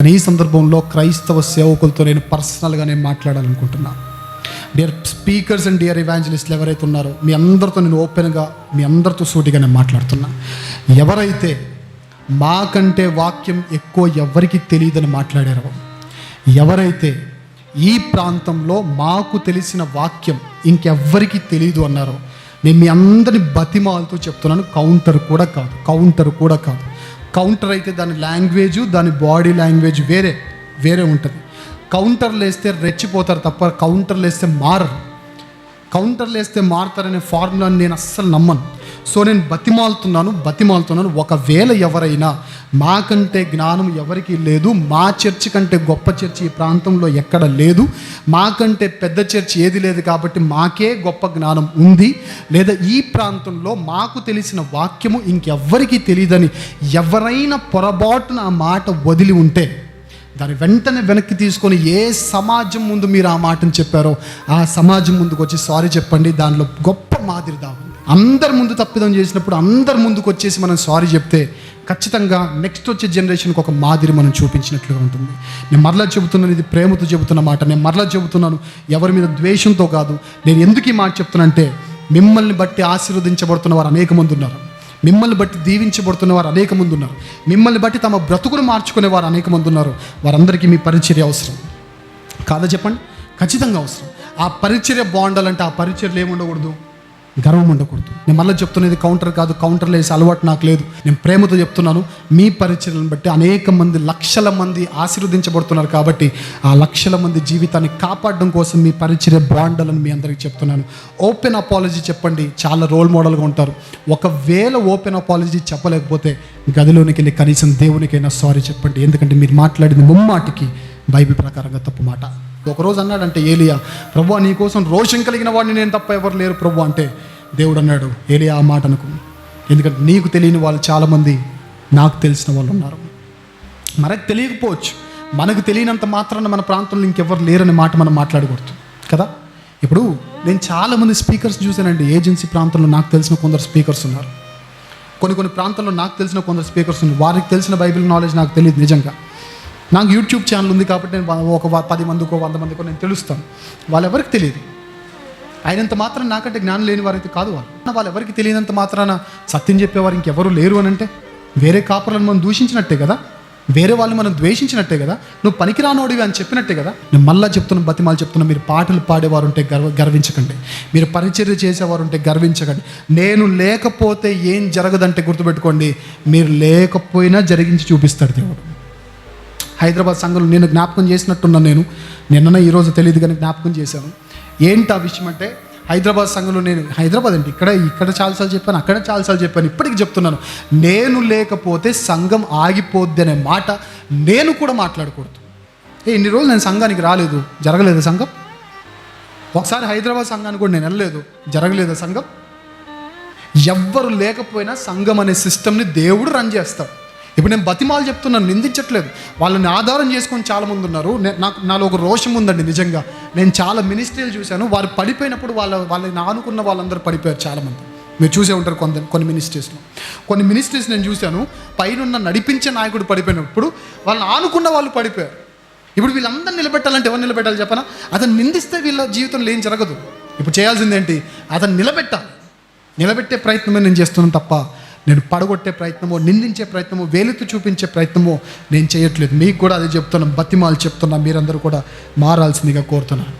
కానీ ఈ సందర్భంలో క్రైస్తవ సేవకులతో నేను పర్సనల్గా నేను మాట్లాడాలనుకుంటున్నాను డియర్ స్పీకర్స్ అండ్ డియర్ ఇవాంజలిస్ట్లు ఎవరైతే ఉన్నారో మీ అందరితో నేను ఓపెన్గా మీ అందరితో సూటిగా నేను మాట్లాడుతున్నా. ఎవరైతే మాకంటే వాక్యం ఎక్కువ ఎవరికి తెలియదని మాట్లాడారో ఎవరైతే ఈ ప్రాంతంలో మాకు తెలిసిన వాక్యం ఇంకెవ్వరికి తెలియదు అన్నారో నేను మీ అందరిని బతిమాలతో చెప్తున్నాను కౌంటర్ కూడా కాదు కౌంటర్ కూడా కాదు. కౌంటర్ అయితే దాని లాంగ్వేజ్ దాని బాడీ లాంగ్వేజ్ వేరే వేరే ఉంటుంది. కౌంటర్లు వేస్తే రెచ్చిపోతారు తప్ప కౌంటర్లు వేస్తే మారరు. కౌంటర్లు వేస్తే మారుతారనే ఫార్ములాని నేను అస్సలు నమ్మను. సో నేను బతిమాలుతున్నాను బతిమాలుతున్నాను. ఒకవేళ ఎవరైనా మాకంటే జ్ఞానం ఎవరికి లేదు మా చర్చి కంటే గొప్ప చర్చి ఈ ప్రాంతంలో ఎక్కడ లేదు మాకంటే పెద్ద చర్చి ఏది లేదు కాబట్టి మాకే గొప్ప జ్ఞానం ఉంది లేదా ఈ ప్రాంతంలో మాకు తెలిసిన వాక్యము ఇంకెవ్వరికీ తెలియదని ఎవరైనా పొరపాటున ఆ మాట వదిలి ఉంటే దాని వెంటనే వెనక్కి తీసుకొని ఏ సమాజం ముందు మీరు ఆ మాటను చెప్పారో ఆ సమాజం ముందుకు వచ్చి సారీ చెప్పండి దానిలో గొప్ప మాదిరిదా ఉంది. అందరి ముందు తప్పిదం చేసినప్పుడు అందరి ముందుకు వచ్చేసి మనం సారీ చెప్తే ఖచ్చితంగా నెక్స్ట్ వచ్చే జనరేషన్కి ఒక మాదిరి మనం చూపించినట్లుగా ఉంటుంది. నేను మరలా చెబుతున్నాను ఇది ప్రేమతో చెబుతున్న మాట. నేను మరలా చెబుతున్నాను ఎవరి మీద ద్వేషంతో కాదు. నేను ఎందుకు ఈ మాట చెప్తున్నానంటే మిమ్మల్ని బట్టి ఆశీర్వదించబడుతున్న వారు అనేక మంది ఉన్నారు. మిమ్మల్ని బట్టి దీవించబడుతున్న వారు అనేక మంది ఉన్నారు. మిమ్మల్ని బట్టి తమ బ్రతుకును మార్చుకునే వారు అనేక మంది ఉన్నారు. వారందరికీ మీ పరిచర్య అవసరం. కాదా చెప్పండి? ఖచ్చితంగా అవసరం. ఆ పరిచర్య బాగుండాలంటే ఆ పరిచర్యలు ఏముండకూడదు? గర్వం ఉండకూడదు. నేను మళ్ళీ చెప్తున్నది కౌంటర్ కాదు కౌంటర్లో వేసే అలవాటు నాకు లేదు. నేను ప్రేమతో చెప్తున్నాను మీ పరిచయలను బట్టి అనేక మంది లక్షల మంది ఆశీర్వదించబడుతున్నారు కాబట్టి ఆ లక్షల మంది జీవితాన్ని కాపాడడం కోసం మీ పరిచయ బాండలను మీ అందరికీ చెప్తున్నాను. ఓపెన్ అపాలజీ చెప్పండి చాలా రోల్ మోడల్గా ఉంటారు. ఒకవేళ ఓపెన్ అపాలజీ చెప్పలేకపోతే గదిలోనికి వెళ్ళి కనీసం దేవునికైనా సారీ చెప్పండి. ఎందుకంటే మీరు మాట్లాడింది ముమ్మాటికి బైబిల్ ప్రకారంగా తప్పు మాట. ఒకరోజు అన్నాడంటే ఏలియా ప్రభు నీ కోసం రోషం కలిగిన వాడిని నేను తప్ప ఎవరు లేరు ప్రభు. అంటే దేవుడు అన్నాడు ఏలియా ఆ మాట అనుకు. ఎందుకంటే నీకు తెలియని వాళ్ళు చాలామంది నాకు తెలిసిన వాళ్ళు ఉన్నారు. మనకు తెలియకపోవచ్చు. మనకు తెలియనంత మాత్రాన మన ప్రాంతంలో ఇంకెవరు లేరనే మాట మనం మాట్లాడకూడదు కదా? ఇప్పుడు నేను చాలామంది స్పీకర్స్ చూశానండి. ఏజెన్సీ ప్రాంతంలో నాకు తెలిసిన కొందరు స్పీకర్స్ ఉన్నారు. కొన్ని కొన్ని ప్రాంతాల్లో నాకు తెలిసిన కొందరు స్పీకర్స్ ఉన్నారు. వారికి తెలిసిన బైబిల్ నాలెడ్జ్ నాకు తెలియదు నిజంగా. నాకు యూట్యూబ్ ఛానల్ ఉంది కాబట్టి నేను ఒక పది మందికో వంద మందికో నేను తెలుస్తాను. వాళ్ళెవరికి తెలియదు. అయినంత మాత్రం నాకంటే జ్ఞానం లేని వారైతే కాదు వాళ్ళు. వాళ్ళు ఎవరికి తెలియనంత మాత్రాన సత్యం చెప్పేవారు ఇంకెవరు లేరు అని అంటే వేరే కాపులను మనం దూషించినట్టే కదా? వేరే వాళ్ళు మనం ద్వేషించినట్టే కదా? నువ్వు పనికిరానోడివి అని చెప్పినట్టే కదా? నేను మళ్ళా చెప్తున్నా బతిమాలు చెప్తున్నా మీరు పాటలు పాడేవారు ఉంటే గర్వ గర్వించకండి. మీరు పరిచర్య చేసేవారు ఉంటే గర్వించకండి. నేను లేకపోతే ఏం జరగదంటే గుర్తుపెట్టుకోండి మీరు లేకపోయినా జరిగించి చూపిస్తాడు దేవుడు. హైదరాబాద్ సంఘంలో నేను జ్ఞాపకం చేసినట్టున్నా నేను. నిన్న ఈరోజు తెలియదు కానీ జ్ఞాపకం చేశాను. ఏంటి ఆ విషయం అంటే హైదరాబాద్ సంఘంలో నేను హైదరాబాద్ అంటే ఇక్కడ ఇక్కడ చాలాసార్లు చెప్పాను అక్కడ చాలాసార్లు చెప్పాను ఇప్పటికి చెప్తున్నాను. నేను లేకపోతే సంఘం ఆగిపోద్ది అనే మాట నేను కూడా మాట్లాడకూడదు. ఏ ఇన్ని రోజులు నేను సంఘానికి రాలేదు. జరగలేదు సంఘం? ఒకసారి హైదరాబాద్ సంఘానికి కూడా నేను వెళ్ళలేదు. జరగలేదు సంఘం? ఎవ్వరు లేకపోయినా సంఘం అనే సిస్టమ్ని దేవుడు రన్ చేస్తాడు. ఇప్పుడు నేను బతిమాలు చెప్తున్నాను నిందించట్లేదు. వాళ్ళని ఆధారం చేసుకొని చాలా మంది ఉన్నారు. నాకు నాలో ఒక రోషం ఉందండి నిజంగా. నేను చాలా మినిస్ట్రీలు చూశాను. వారు పడిపోయినప్పుడు వాళ్ళ వాళ్ళని ఆనుకున్న వాళ్ళందరూ పడిపోయారు చాలామంది మీరు చూసే ఉంటారు కొంత కొన్ని మినిస్ట్రీస్లో. కొన్ని మినిస్ట్రీస్ నేను చూశాను. పైన నడిపించే నాయకుడు పడిపోయినప్పుడు వాళ్ళని ఆనుకున్న వాళ్ళు పడిపోయారు. ఇప్పుడు వీళ్ళందరూ నిలబెట్టాలంటే ఎవరు నిలబెట్టాలి చెప్పనా? అతను నిందిస్తే వీళ్ళ జీవితంలో ఏం జరగదు. ఇప్పుడు చేయాల్సిందేంటి? అతను నిలబెట్టాలి. నిలబెట్టే ప్రయత్నమే నేను చేస్తున్నాను తప్ప నేను పడగొట్టే ప్రయత్నమో నిందించే ప్రయత్నమో వేలుతూ చూపించే ప్రయత్నమో నేను చేయట్లేదు. మీకు కూడా అదే చెప్తున్నాను బతిమాలు చెప్తున్నా మీరందరూ కూడా మారాల్సిందిగా కోరుతున్నాను.